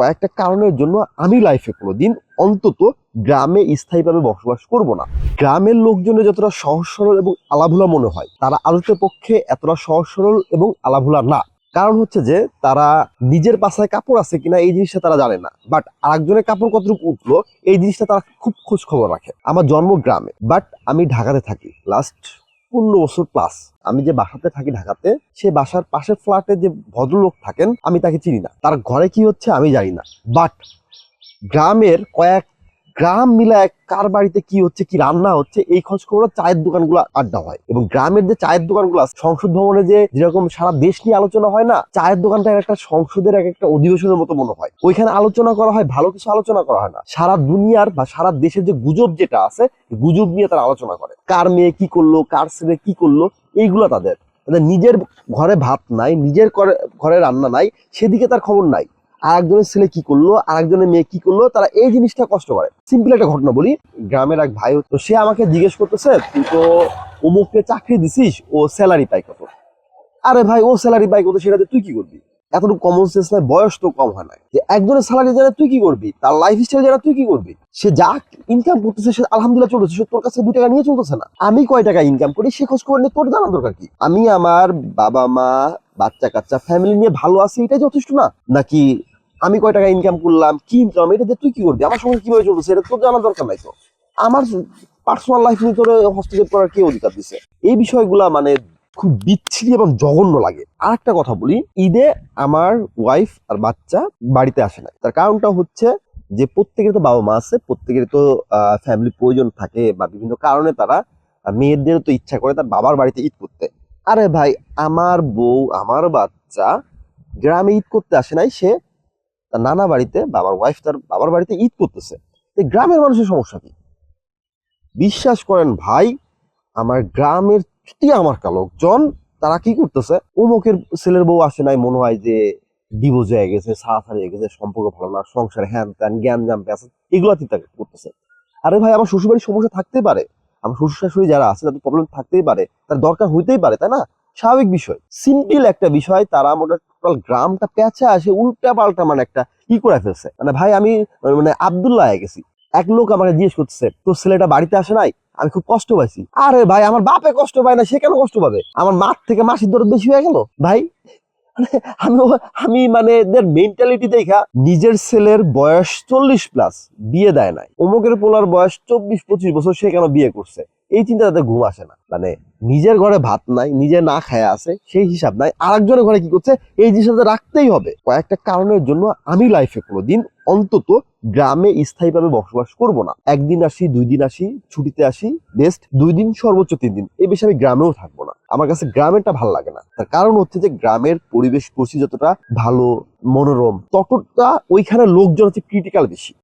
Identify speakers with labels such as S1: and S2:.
S1: কয়েকটা কারণের জন্য আমি লাইফে কোনোদিন অন্তত গ্রামে স্থায়ীভাবে বসবাস করব না। গ্রামের লোকজনের যতটা সহজ, সরল এবং আলাভুলা মনে হয়, তারা আলোচের পক্ষে এতটা সহজ, সরল এবং আলাভুলা না। কারণ হচ্ছে যে, তারা নিজের পাশায় কাপড় আছে কিনা এই জিনিসটা তারা জানে না। বাট আরেকজনের কাপড় কতটুকু উঠল, এই জিনিসটা তারা খুব খোঁজ খবর রাখে। আমার জন্ম গ্রামে বাট আমি ঢাকাতে থাকি। লাস্ট পনেরো বছর প্লাস আমি যে বাসাতে থাকি ঢাকাতে, সে বাসার পাশের ফ্ল্যাটে যে ভদ্রলোক থাকেন, আমি তাকে চিনি না। তার ঘরে কি হচ্ছে আমি জানি না। বাট গ্রামের কয়েক গ্রাম মিলায় কার বাড়িতে কি হচ্ছে, কি রান্না হচ্ছে, এই খোঁজ খবর চায়ের দোকানগুলো আড্ডা হয়। এবং গ্রামের যে চায়ের দোকানগুলো সংসদ ভবনে যে যেরকম সারা দেশ নিয়ে আলোচনা হয় না, চায়ের দোকানটা এক একটা সংসদের এক একটা অধিবেশনের মতো মনে হয়। ওইখানে আলোচনা করা হয়, ভালো কিছু আলোচনা করা হয় না। সারা দুনিয়ার বা সারা দেশের যে গুজব যেটা আছে গুজব নিয়ে তারা আলোচনা করে। কার মেয়ে কি করল, কার ছেলে কি করল, এইগুলো তাদের। তাদের নিজের ঘরে ভাত নাই, নিজের ঘরে রান্না নাই, সেদিকে তার খবর নাই। আরেকজনের ছেলে কি করল, আরেকজনের মেয়ে কি করল, তারা এই জিনিসটা কষ্ট করে। সিম্পল একটা ঘটনা বলি। গ্রামের এক ভাই তো সে আমাকে জিজ্ঞেস করতেছে, তুই তো অমুককে চাকরি দিছিস, ও স্যালারি পাই কত? আরে ভাই, ও স্যালারি পাই কত সেটাতে তুই কি করবি? এতটুকু কমন সেন্স নাই, বয়স তো কম হয় নাই। যে একজনের স্যালারি জানে তুই কি করবি? তার লাইফ স্টাইল জানা তুই কি করবি? সে যা ইনকাম করতেছে, সে আলহামদুলিল্লাহ চলতেছে, সে তোর কাছে দু টাকা নিয়ে চলতেছে না। আমি কয় টাকা ইনকাম করি? সে খোঁজ খবর নিয়ে তোর জানার দরকার কি? আমি আমার বাবা মা বাচ্চা কাচ্চা ফ্যামিলি নিয়ে ভালো আছি, এটাই যথেষ্ট না? নাকি আমি কয় টাকা ইনকাম করলাম, কি ইনকাম এটা তুই কি করবি? আমার সঙ্গে কীভাবে চলতেছে এটা তোর জানার দরকার নাই তো। আমার পার্সোনাল লাইফ নিয়ে তোর হস্তক্ষেপ করার কে অধিকার দিছে? এই বিষয়গুলা মানে খুব বিচ্ছিরি এবং জঘন্য লাগে। আর একটা কথা বলি, ঈদে আমার ওয়াইফ আর বাচ্চা বাড়িতে আসে না তার কারণটা হচ্ছে যে প্রত্যেকের তো বাবা মা আছে প্রত্যেকের তো ফ্যামিলি প্রয়োজন থাকে বা বিভিন্ন কারণে তারা মেয়েদের তো ইচ্ছা করে তার বাবার বাড়িতে ঈদ করতে। আরে ভাই, আমার বউ, আমার বাচ্চা গ্রামে ঈদ করতে আসে নাই, সে তার নানা বাড়িতে বা আমার ওয়াইফ তার বাবার বাড়িতে ঈদ করতেছে। এই গ্রামের মানুষের সমস্যা কি? বিশ্বাস করেন ভাই, আমার গ্রামের আমার লোকজন তারা কি করতেছে? অমুকের ছেলের বউ আসে নাই, মনে হয় যে ডিভোর্স হয়ে গেছে, সারাসারি হয়ে গেছে, সম্পর্ক ভালো না, সংসারে হ্যান ত্যান, জ্ঞান জাম পেঁচে এগুলো চিন্তা করতেছে। আরে ভাই, আমার শ্বশুরবাড়ির সমস্যা থাকতেই পারে। আমার শ্বশুর শাশুড়ি যারা আছে, তাদের প্রবলেম থাকতেই পারে। তার দরকার হইতেই পারে, তাই না? স্বাভাবিক বিষয়। সিম্পল একটা বিষয়, তারা মোটা টোটাল গ্রামটা পেঁচে আসে উল্টা পাল্টা মানে একটা ই করে ফেলছে। মানে ভাই, আমি মানে আবদুল্লাহ গেছি। এক লোক আমাকে জিজ্ঞেস করতেছে, তোর ছেলেটা বাড়িতে আসে নাই? আমি খুব কষ্ট পাইছি। আরে ভাই, আমার বাপে কষ্ট পায় না, সে কেন কষ্ট পাবে? আমার মার থেকে মাসির দরদ বেশি হয়ে গেল? ভাই, আমি আমি মানে এদের মেন্টালিটি দেখা, নিজের ছেলের বয়স চল্লিশ প্লাস বিয়ে দেয় নাই। অমুকের পোলার বয়স চব্বিশ পঁচিশ বছর, সে কেন বিয়ে করছে? এই চিন্তা তাদের ঘুম আসে না। মানে নিজের ঘরে ভাত নাই, নিজে না খায় আছে, সেই হিসাব নাই। আরেকজনের ঘরে কি করছে? এই জিনিসটা রাখতেই হবে। কয়েকটা কারণের জন্য আমি লাইফে কোনোদিন অন্তত গ্রামে স্থায়ীভাবে বসবাস করব না। একদিন আসি, দুই দিন আসি, ছুটিতে আসি বেস্ট দুই দিন, সর্বোচ্চ তিন দিন। এই বেশি আমি গ্রামেও থাকব না। আমার কাছে গ্রামেরটা ভালো লাগে না। তার কারণ হচ্ছে যে গ্রামের পরিবেশ পরিস্থিতি যতটা ভালো, মনোরম, ততটা ওইখানে লোকজন হচ্ছে ক্রিটিক্যাল বেশি।